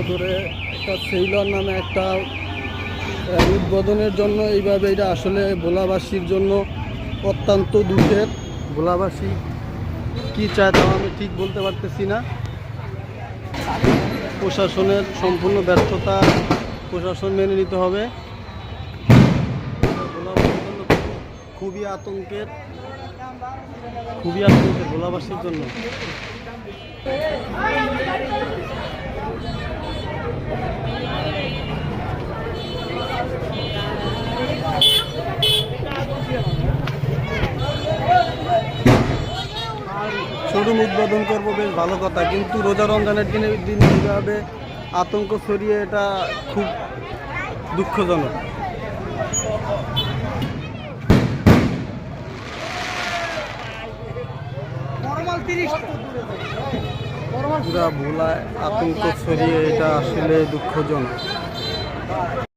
সদরে একটা সেইলর নামে একটা উদ্বোধনের জন্য এইভাবে এটা আসলে ভোলাবাসীর জন্য অত্যন্ত দুঃখের। ভোলাবাসী কি চায় তাও আমি ঠিক বলতে পারতেছি না। প্রশাসনের সম্পূর্ণ ব্যর্থতা প্রশাসন মেনে নিতে হবে। খুবই আতঙ্কের খুবই আতঙ্কের ভোলাবাসীর জন্য। শোরুম উদ্বোধন করব, বেশ ভালো কথা। কিন্তু রোজা রমজানের দিনে দিন এইভাবে আতঙ্ক ছড়িয়ে, এটা খুব দুঃখজনক। পুরা ভোলায় আতঙ্ক ছড়িয়ে, এটা আসলে দুঃখজনক।